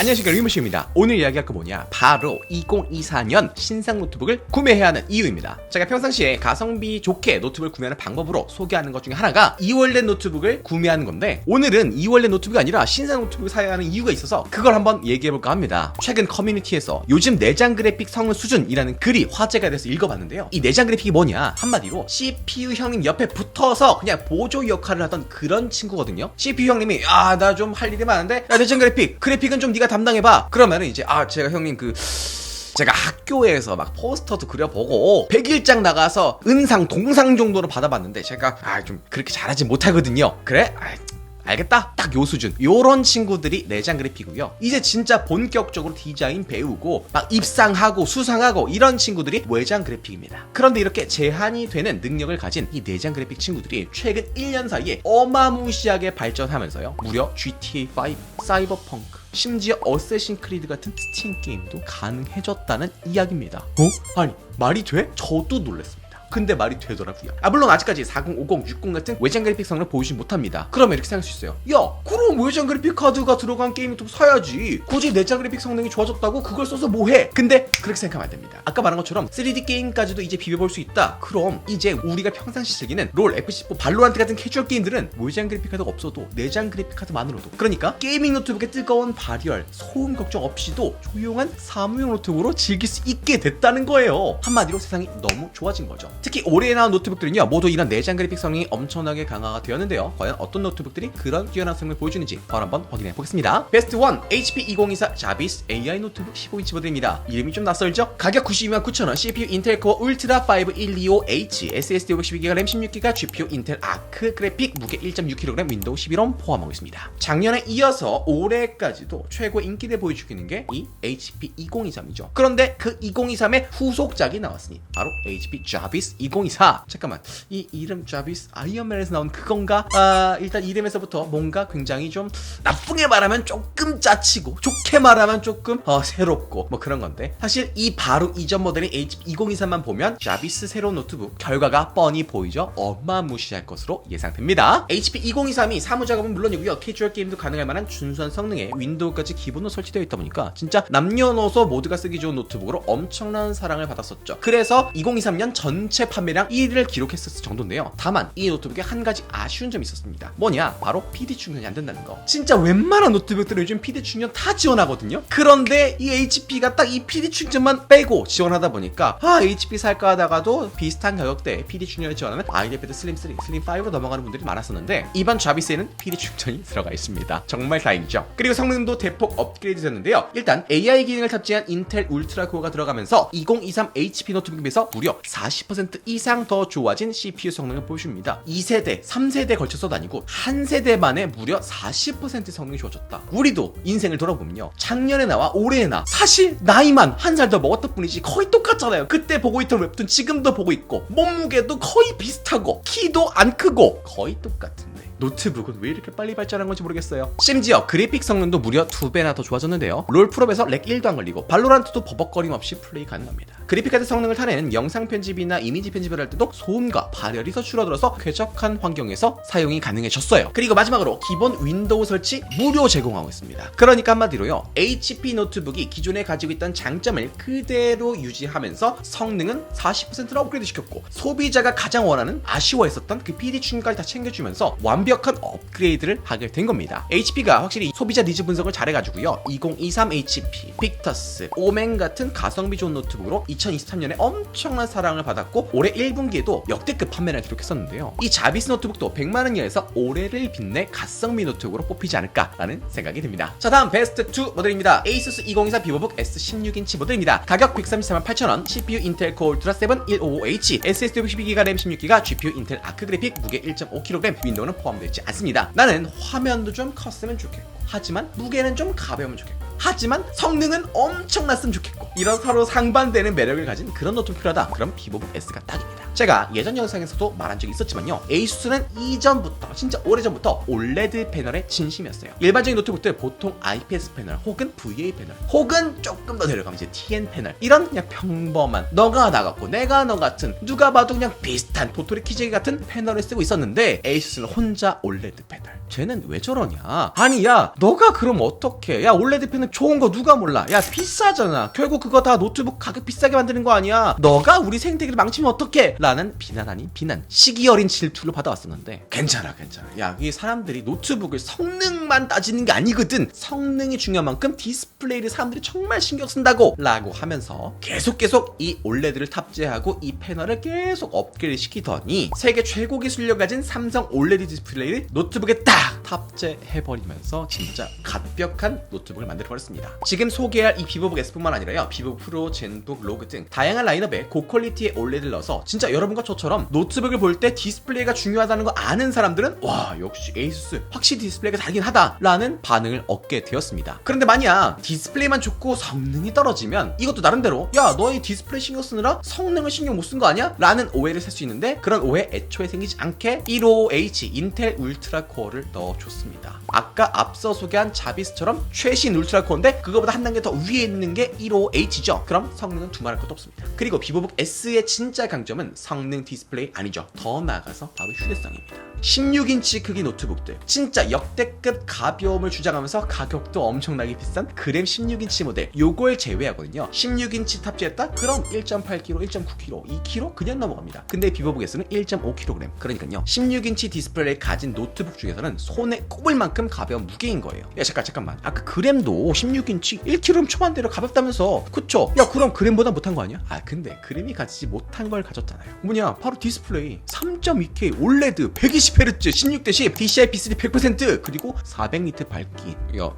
안녕하십니까 리무시입니다. 오늘 이야기할 거 뭐냐? 바로 2024년 신상 노트북을 구매해야 하는 이유입니다. 제가 평상시에 가성비 좋게 노트북을 구매하는 방법으로 소개하는 것 중에 하나가 2월된 노트북을 구매하는 건데 오늘은 2월된 노트북이 아니라 신상 노트북을 사야 하는 이유가 있어서 그걸 한번 얘기해볼까 합니다. 최근 커뮤니티에서 요즘 내장 그래픽 성능 수준이라는 글이 화제가 돼서 읽어봤는데요. 이 내장 그래픽이 뭐냐? 한마디로 CPU 형님 옆에 붙어서 그냥 보조 역할을 하던 그런 친구거든요. CPU 형님이 아 나 좀 할 일이 많은데 야 내장 그래픽 그래픽은 좀 네가 담당해봐 그러면은 이제 아 제가 형님 그 제가 학교에서 막 포스터도 그려보고 100일장 나가서 은상 동상 정도로 받아봤는데 제가 아 좀 그렇게 잘하지 못하거든요 그래? 아, 알겠다? 딱 요 수준. 요런 친구들이 내장 그래픽이고요. 이제 진짜 본격적으로 디자인 배우고 막 입상하고 수상하고 이런 친구들이 외장 그래픽입니다. 그런데 이렇게 제한이 되는 능력을 가진 이 내장 그래픽 친구들이 최근 1년 사이에 어마무시하게 발전하면서요. 무려 GTA5 사이버펑크 심지어 어쌔신 크리드 같은 스팀 게임도 가능해졌다는 이야기입니다. 어? 아니 말이 돼? 저도 놀랐습니다 근데 말이 되더라고요. 아 물론 아직까지 4050, 60 같은 외장 그래픽 성능을 보여주지 못합니다. 그러면 이렇게 생각할 수 있어요. 야, 그럼 외장 그래픽 카드가 들어간 게임이 또 사야지. 굳이 내장 그래픽 성능이 좋아졌다고 그걸 써서 뭐해? 근데 그렇게 생각하면 안 됩니다. 아까 말한 것처럼 3D 게임까지도 이제 비벼볼 수 있다. 그럼 이제 우리가 평상시 즐기는 롤, FC4, 발로란트 같은 캐주얼 게임들은 외장 그래픽 카드가 없어도 내장 그래픽 카드만으로도 그러니까 게이밍 노트북의 뜨거운 발열, 소음 걱정 없이도 조용한 사무용 노트북으로 즐길 수 있게 됐다는 거예요. 한마디로 세상이 너무 좋아진 거죠. 특히 올해 나온 노트북들은요 모두 이런 내장 그래픽 성능이 엄청나게 강화가 되었는데요. 과연 어떤 노트북들이 그런 뛰어난 성능을 보여주는지 바로 한번 확인해 보겠습니다. 베스트 1 HP 2024 자비스 AI 노트북 15인치 모델입니다. 이름이 좀 낯설죠? 가격 92만 9천원. CPU 인텔 코어 울트라 5 125H SSD 512GB 램 16GB GPU 인텔 아크 그래픽 무게 1.6kg 윈도우 11홈 포함하고 있습니다. 작년에 이어서 올해까지도 최고 인기대 보여주고 있는 게 이 HP 2023이죠. 그런데 그 2023의 후속작이 나왔으니 바로 HP 자비스 2024 잠깐만. 이 이름 자비스 아이언맨에서 나온 그건가? 아 일단 이름에서부터 뭔가 굉장히 좀 나쁘게 말하면 조금 짜치고 좋게 말하면 조금 어, 새롭고 뭐 그런 건데. 사실 이 바로 이전 모델인 HP 2023만 보면 자비스 새로운 노트북 결과가 뻔히 보이죠? 어마무시할 것으로 예상됩니다. HP 2023이 사무 작업은 물론이고요. 캐주얼 게임도 가능할 만한 준수한 성능에 윈도우까지 기본으로 설치되어 있다 보니까 진짜 남녀노소 모두가 쓰기 좋은 노트북으로 엄청난 사랑을 받았었죠. 그래서 2023년 전체 판매량 1위를 기록했을 정도인데요. 다만 이 노트북에 한 가지 아쉬운 점이 있었습니다. 뭐냐? 바로 PD 충전이 안 된다는 거. 진짜 웬만한 노트북들은 요즘 PD 충전 다 지원하거든요. 그런데 이 HP가 딱 이 PD 충전만 빼고 지원하다 보니까 아 HP 살까 하다가도 비슷한 가격대에 PD 충전을 지원하는 아이패드 슬림 3, 슬림 5로 넘어가는 분들이 많았었는데 이번 자비스에는 PD 충전이 들어가 있습니다. 정말 다행이죠. 그리고 성능도 대폭 업그레이드 됐는데요. 일단 AI 기능을 탑재한 인텔 울트라 코어가 들어가면서 2023 HP 노트북에 비해서 무려 40% 이상 더 좋아진 CPU 성능을 보여줍니다. 2세대, 3세대 걸쳐서도 아니고 한 세대 만에 무려 40% 성능이 좋아졌다. 우리도 인생을 돌아보면요. 작년에 나와 올해에 나 사실 나이만 한 살 더 먹었던 뿐이지 거의 똑같잖아요. 그때 보고 있던 웹툰 지금도 보고 있고 몸무게도 거의 비슷하고 키도 안 크고 거의 똑같은데 노트북은 왜 이렇게 빨리 발전한 건지 모르겠어요. 심지어 그래픽 성능도 무려 두 배나 더 좋아졌는데요. 롤 프로에서 렉 1도 안 걸리고 발로란트도 버벅거림 없이 플레이 가능합니다. 그래픽 카드 성능을 타는 영상 편집이나 이미지 편집을 할 때도 소음과 발열이 더 줄어들어서 쾌적한 환경에서 사용이 가능해졌어요. 그리고 마지막으로 기본 윈도우 설치 무료 제공하고 있습니다. 그러니까 한마디로요. HP 노트북이 기존에 가지고 있던 장점을 그대로 유지하면서 성능은 40%나 업그레이드 시켰고 소비자가 가장 원하는 아쉬워했었던 그 PD 충전까지 다 챙겨주면서 완벽한 업그레이드를 하게 된 겁니다. HP가 확실히 소비자 니즈 분석을 잘해가지고요. 2023 HP, 빅터스, 오멘 같은 가성비 좋은 노트북으로 2023년에 엄청난 사랑을 받았고 올해 1분기에도 역대급 판매를 기록했었는데요. 이 자비스 노트북도 100만 원 이하에서 올해를 빛내 가성비 노트북으로 뽑히지 않을까라는 생각이 듭니다. 자 다음 베스트 2 모델입니다. ASUS 2024 비보북 S16인치 모델입니다. 가격 133만 8천원, CPU 인텔 코어 울트라 7 155H, SSD 112기가 램 16기가, GPU 인텔 아크 그래픽, 무게 1.5kg, 윈도우는 포함되어 있지 않습니다. 나는 화면도 좀 컸으면 좋겠고, 하지만 무게는 좀 가벼우면 좋겠고, 하지만 성능은 엄청났으면 좋겠고, 이런 서로 상반되는 매력을 가진 그런 노트북 필요하다. 그럼 비보북 S가 딱입니다. 제가 예전 영상에서도 말한 적이 있었지만요. 에이수스는 이전부터 진짜 오래전부터 올레드 패널의 진심이었어요. 일반적인 노트북들 보통 IPS 패널 혹은 VA 패널 혹은 조금 더 내려가면 이제 TN 패널 이런 그냥 평범한 너가 나 같고 내가 너 같은 누가 봐도 그냥 비슷한 도토리 키재기 같은 패널을 쓰고 있었는데 에이수스는 혼자 올레드 패널. 쟤는 왜 저러냐? 아니 야 너가 그럼 어떻게? 야 올레드 패널 좋은 거 누가 몰라? 야 비싸잖아. 결국 그거 다 노트북 가격 비싸게 만드는 거 아니야? 너가 우리 생태계를 망치면 어떡해? 라는 비난 아닌 비난 시기 어린 질투를 받아왔었는데 괜찮아 괜찮아. 야 이 사람들이 노트북을 성능만 따지는 게 아니거든. 성능이 중요한 만큼 디스플레이를 사람들이 정말 신경 쓴다고 라고 하면서 계속 계속 이 올레드를 탑재하고 이 패널을 계속 업그레이드 시키더니 세계 최고 기술력 가진 삼성 올레드 디스플레이를 노트북에 딱 탑재해버리면서 진짜 값벽한 노트북을 만들어버렸습니다. 지금 소개할 이 비보북 S뿐만 아니라요. 비보북 프로, 젠북, 로그 등 다양한 라인업에 고퀄리티의 올레드를 넣어서 진짜 여러분과 저처럼 노트북을 볼 때 디스플레이가 중요하다는 거 아는 사람들은 와 역시 에이수스 확실히 디스플레이가 다르긴 하다라는 반응을 얻게 되었습니다. 그런데 만약 디스플레이만 좋고 성능이 떨어지면 이것도 나름대로 야 너희 디스플레이 신경 쓰느라 성능을 신경 못 쓴 거 아니야? 라는 오해를 살 수 있는데 그런 오해 애초에 생기지 않게 15H 인텔 울트라 코어를 넣어 줬습니다. 아까 앞서 소개한 자비스처럼 최신 울트라 코어인데 그거보다 한 단계 더 위에 있는 게 15H죠. 그럼 성능은 두말할 것도 없습니다. 그리고 비보북 S의 진짜 강점은 성능 디스플레이 아니죠. 더 나아가서 바로 휴대성입니다. 16인치 크기 노트북들. 진짜 역대급 가벼움을 주장하면서 가격도 엄청나게 비싼 그램 16인치 모델. 요걸 제외하거든요 16인치 탑재했다? 그럼 1.8kg, 1.9kg, 2kg 그냥 넘어갑니다. 근데 비보북에서는 1.5kg 그러니까요 16인치 디스플레이를 가진 노트북 중에서는 손에 꼽을 만큼 가벼운 무게인 거예요. 야 잠깐 잠깐만. 아까 그램도 16인치 1kg 초반대로 가볍다면서. 그쵸? 야 그럼 그램보다 못한 거 아니야? 아 근데 그램이 가지지 못한 걸 가졌잖아요. 뭐냐? 바로 디스플레이. 3.2K 올레드 120Hz 16 10 PCI P3 100% 그리고 400니트 밝기 야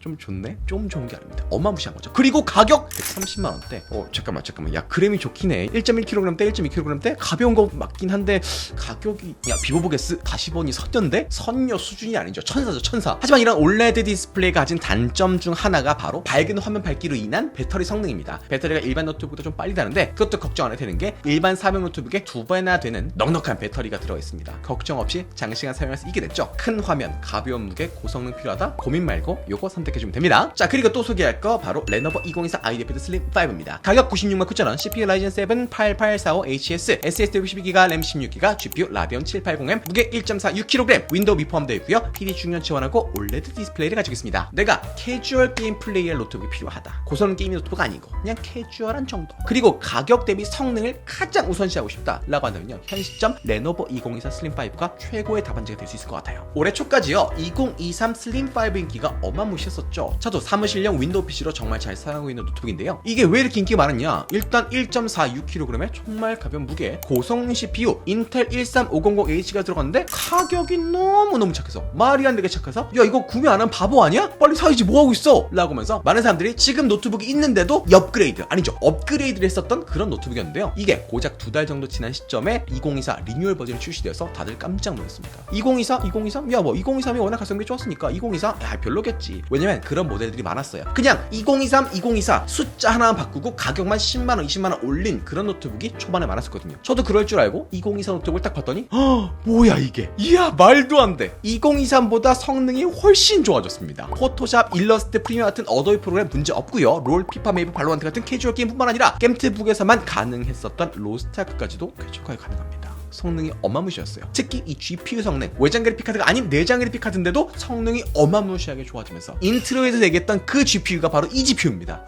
좀 좋네? 좀 좋은 게 아닙니다. 어마무시한 거죠. 그리고 가격 130만 원대. 어 잠깐만 잠깐만. 야 그램이 좋긴 해. 1.1kg 대 1.2kg 대 가벼운 거 맞긴 한데 가격이 야 비보보게스 다시 보니 선녀인데 선녀 수준이 아니죠. 천사죠 천사. 하지만 이런 올레드 디스플레이가 가진 단점 중 하나가 바로 밝은 화면 밝기로 인한 배터리 성능입니다. 배터리가 일반 노트북보다 좀 빨리 다는데 그것도 걱정 안 해도 되는 게 일반 사명 노트북에 두 배나 되는 넉넉한 배터리가 들어 있습니다. 걱정 없이 장시간 사용할 수 있게 됐죠. 큰 화면, 가벼운 무게, 고성능 필요하다? 고민 말고 요거 선택 해주면 됩니다. 자 그리고 또 소개할 거 바로 레노버 2024 아이디패드 슬림 5입니다. 가격 96만 9천원, CPU 라이젠 7 8845HS, SSD 62기가, 램 16기가, GPU 라데온 780M, 무게 1.4 6kg, 윈도우 미포함되어 있고요. PD 충전 지원하고 올레드 디스플레이를 가지고 있습니다. 내가 캐주얼 게임 플레이할 노트북이 필요하다. 고성능 게임 노트북 아니고 그냥 캐주얼한 정도. 그리고 가격 대비 성능을 가장 우선시하고 싶다라고 한다면요. 현 시점 레노버 2024 슬림 5가 최고의 답안지가 될 수 있을 것 같아요. 올해 초까지요. 2023 슬림 5 인기가 어마무시했었 죠. 저도 사무실용 윈도우 PC로 정말 잘 사용하고 있는 노트북인데요. 이게 왜 이렇게 인기가 많았냐? 일단 1.46kg의 정말 가벼운 무게, 고성능 CPU, 인텔 13500H가 들어갔는데 가격이 너무너무 착해서 말이 안 되게 착해서 야 이거 구매 안 한 바보 아니야? 빨리 사야지 뭐하고 있어? 라고 하면서 많은 사람들이 지금 노트북이 있는데도 업그레이드 아니죠 업그레이드를 했었던 그런 노트북이었는데요. 이게 고작 두 달 정도 지난 시점에 2024 리뉴얼 버전이 출시되어서 다들 깜짝 놀랐습니다. 2024, 2023? 야 뭐 2023이 워낙 가성비 좋았으니까 2024? 야 별로겠지. 왜냐면 그런 모델들이 많았어요. 그냥 2023, 2024 숫자 하나만 바꾸고 가격만 10만원, 20만원 올린 그런 노트북이 초반에 많았었거든요. 저도 그럴 줄 알고 2024 노트북을 딱 봤더니 어 뭐야 이게 이야 말도 안 돼. 2023보다 성능이 훨씬 좋아졌습니다. 포토샵, 일러스트, 프리미어 같은 어도비 프로그램 문제 없고요. 롤, 피파, 메이브, 발로란트 같은 캐주얼 게임뿐만 아니라 겜트북에서만 가능했었던 로스트아크까지도 쾌적하게 가능합니다. 성능이 어마무시했어요. 특히 이 GPU 성능, 외장 그래픽 카드가 아닌 내장 그래픽 카드인데도 성능이 어마무시하게 좋아지면서 인트로에서 얘기했던 그 GPU가 바로 이 GPU입니다.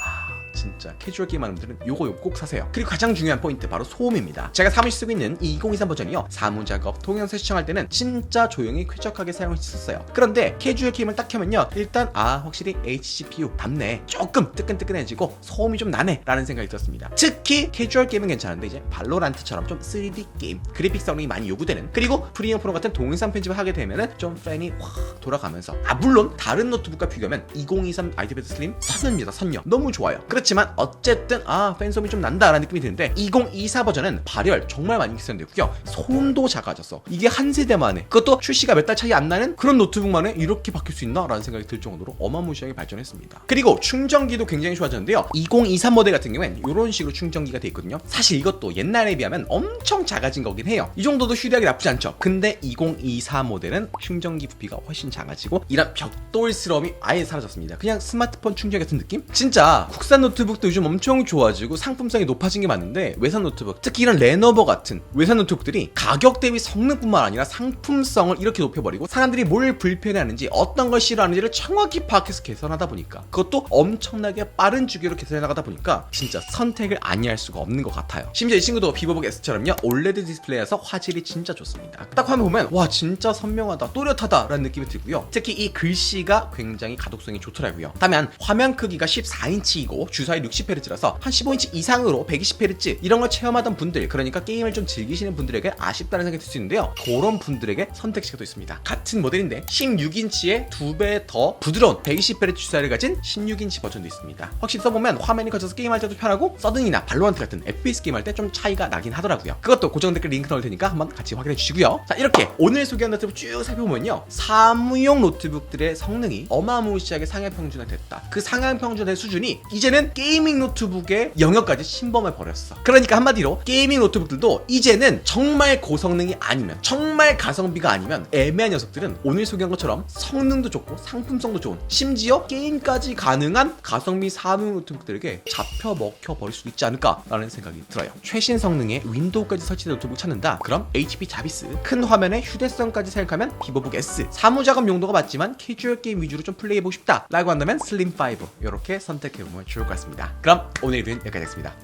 진짜 캐주얼 게임 하는 분들은 요거 꼭 사세요. 그리고 가장 중요한 포인트 바로 소음입니다. 제가 사무실 쓰고 있는 이 2023 버전이요. 사무 작업, 동영상 시청할 때는 진짜 조용히 쾌적하게 있었어요. 그런데 캐주얼 게임을 딱 켜면요. 일단 아 확실히 HGPU 답네. 조금 뜨끈뜨끈해지고 소음이 좀 나네 라는 생각이 들었습니다. 특히 캐주얼 게임은 괜찮은데 이제 발로란트처럼 좀 3D 게임, 그래픽 성능이 많이 요구되는 그리고 프리미어 프로 같은 동영상 편집을 하게 되면은 좀 팬이 확 돌아가면서 아 물론 다른 노트북과 비교하면 2023 아이디패드 슬림 선녀입니다 선녀 너무 좋아요 그렇지만 그렇지만 어쨌든 아 팬섬이 좀 난다라는 느낌이 드는데 2024 버전은 발열 정말 많이 개선되고요. 소음도 작아졌어. 이게 한 세대 만에. 그것도 출시가 몇 달 차이 안 나는 그런 노트북 만에 이렇게 바뀔 수 있나? 라는 생각이 들 정도로 어마무시하게 발전했습니다. 그리고 충전기도 굉장히 좋아졌는데요. 2023 모델 같은 경우엔 이런 식으로 충전기가 돼 있거든요. 사실 이것도 옛날에 비하면 엄청 작아진 거긴 해요. 이 정도도 휴대하기 나쁘지 않죠. 근데 2024 모델은 충전기 부피가 훨씬 작아지고 이런 벽돌스러움이 아예 사라졌습니다. 그냥 스마트폰 충전기 같은 느낌? 진짜 국산 노트 북도 요즘 엄청 좋아지고 상품성이 높아진 게 맞는데 외산 노트북 특히 이런 레노버 같은 외산 노트북들이 가격 대비 성능뿐만 아니라 상품성을 이렇게 높여버리고 사람들이 뭘 불편해하는지 어떤 걸 싫어하는지를 정확히 파악해서 개선하다 보니까 그것도 엄청나게 빠른 주기로 개선해 나가다 보니까 진짜 선택을 아니할 수가 없는 것 같아요. 심지어 이 친구도 비보복 S처럼요. 올레드 디스플레이여서 화질이 진짜 좋습니다. 딱 화면 보면 와 진짜 선명하다 또렷하다 라는 느낌이 들고요. 특히 이 글씨가 굉장히 가독성이 좋더라고요. 다만 화면 크기가 14인치이고 주사 위 60Hz라서 한 15인치 이상으로 120Hz 이런 걸 체험하던 분들 그러니까 게임을 좀 즐기시는 분들에게 아쉽다는 생각이 들 수 있는데요. 그런 분들에게 선택지가 또 있습니다. 같은 모델인데 16인치의 두배 더 부드러운 120Hz 주사위를 가진 16인치 버전도 있습니다. 확실히 써보면 화면이 커져서 게임할 때도 편하고 서든이나 발로란트 같은 FPS 게임 할 때 좀 차이가 나긴 하더라고요. 그것도 고정 댓글 링크 넣을 테니까 한번 같이 확인해 주시고요. 자 이렇게 오늘 소개한 노트북 쭉 살펴보면요. 사무용 노트북들의 성능이 어마무시하게 상향 평준화 됐다. 그 상향 평준화의 수준이 이제는 게 이밍 노트북의 영역까지 침범해 버렸어. 그러니까 한마디로 게이밍 노트북들도 이제는 정말 고성능이 아니면 정말 가성비가 아니면 애매한 녀석들은 오늘 소개한 것처럼 성능도 좋고 상품성도 좋은 심지어 게임까지 가능한 가성비 사무 노트북들에게 잡혀 먹혀 버릴 수도 있지 않을까라는 생각이 들어요. 최신 성능의 윈도우까지 설치된 노트북 찾는다. 그럼 HP 자비스. 큰 화면에 휴대성까지 생각하면 비보북 S. 사무작업 용도가 맞지만 캐주얼 게임 위주로 좀 플레이해보고 싶다. 라고 한다면 슬림 5 이렇게 선택해보면 좋을 것 같습니다 그럼 오늘 리뷰는 여기까지 하겠습니다.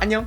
안녕